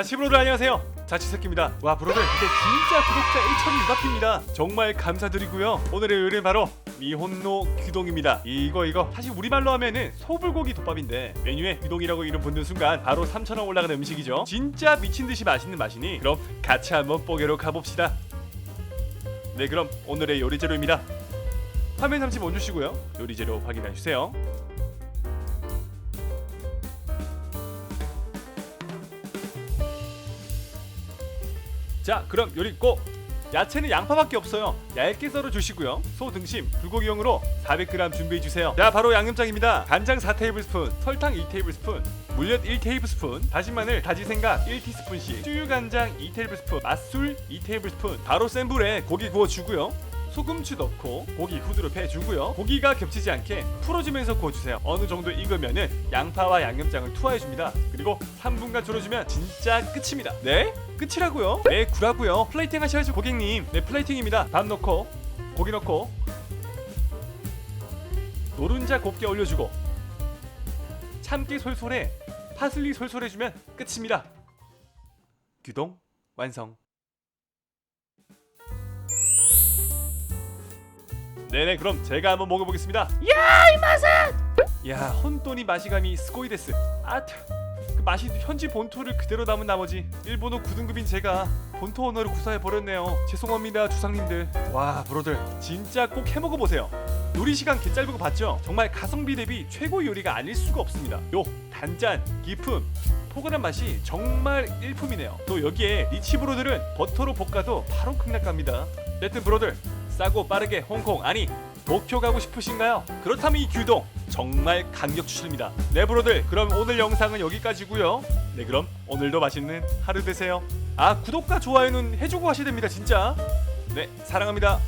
자치 브로들 안녕하세요. 자치 새끼입니다. 와 브로들 이제 진짜 구독자 1천이 눈앞입니다. 정말 감사드리고요. 오늘의 요리는 바로 미혼노 규동입니다. 이거 이거. 사실 우리말로 하면은 소불고기 덮밥인데 메뉴에 규동이라고 이름 붙는 순간 바로 3천원 올라가는 음식이죠. 진짜 미친 듯이 맛있는 맛이니 그럼 같이 한번 뽀개로 가봅시다. 네 그럼 오늘의 요리 재료입니다. 화면 잠시 멈추시고요. 요리 재료 확인해 주세요 자 그럼 요리 고 야채는 양파밖에 없어요. 얇게 썰어 주시고요. 소 등심 불고기용으로 400g 준비해 주세요. 자 바로 양념장입니다. 간장 4테이블스푼 설탕 2테이블스푼 물엿 1테이블스푼 다진 마늘 다진 생강 1티스푼씩 쭈유간장 2테이블스푼 맛술 2테이블스푼 바로 센 불에 고기 구워 주고요. 소금추 넣고 고기 후드로 빼주고요. 고기가 겹치지 않게 풀어주면서 구워주세요. 어느 정도 익으면은 양파와 양념장을 투하해줍니다. 그리고 3분간 졸여주면 진짜 끝입니다. 네? 끝이라고요? 네 구라고요. 플레이팅 하셔야죠 고객님. 네 플레이팅입니다. 밥 넣고 고기 넣고 노른자 곱게 올려주고 참깨 솔솔해 파슬리 솔솔해주면 끝입니다. 규동 완성. 네네 그럼 제가 한번 먹어보겠습니다. 야 이 맛은! 야 혼돈이 마시감이 스코이데스. 아트 그 맛이 현지 본토를 그대로 담은 나머지 일본어 9등급인 제가 본토 언어를 구사해 버렸네요. 죄송합니다 주상님들. 와 브로들. 진짜 꼭 해먹어 보세요. 요리 시간 개 짧은 거 봤죠? 정말 가성비 대비 최고 요리가 아닐 수가 없습니다. 요 단짠 기품 포근한 맛이 정말 일품이네요. 또 여기에 리치 브로들은 버터로 볶아도 바로 극락갑니다. 여튼 브로들 싸고 빠르게 홍콩 아니 도쿄 가고 싶으신가요? 그렇다면 이 규동 정말 강력 추천입니다. 네 브로들 그럼 오늘 영상은 여기까지고요. 네 그럼 오늘도 맛있는 하루 되세요. 아 구독과 좋아요는 해주고 하셔야 됩니다 진짜. 네 사랑합니다.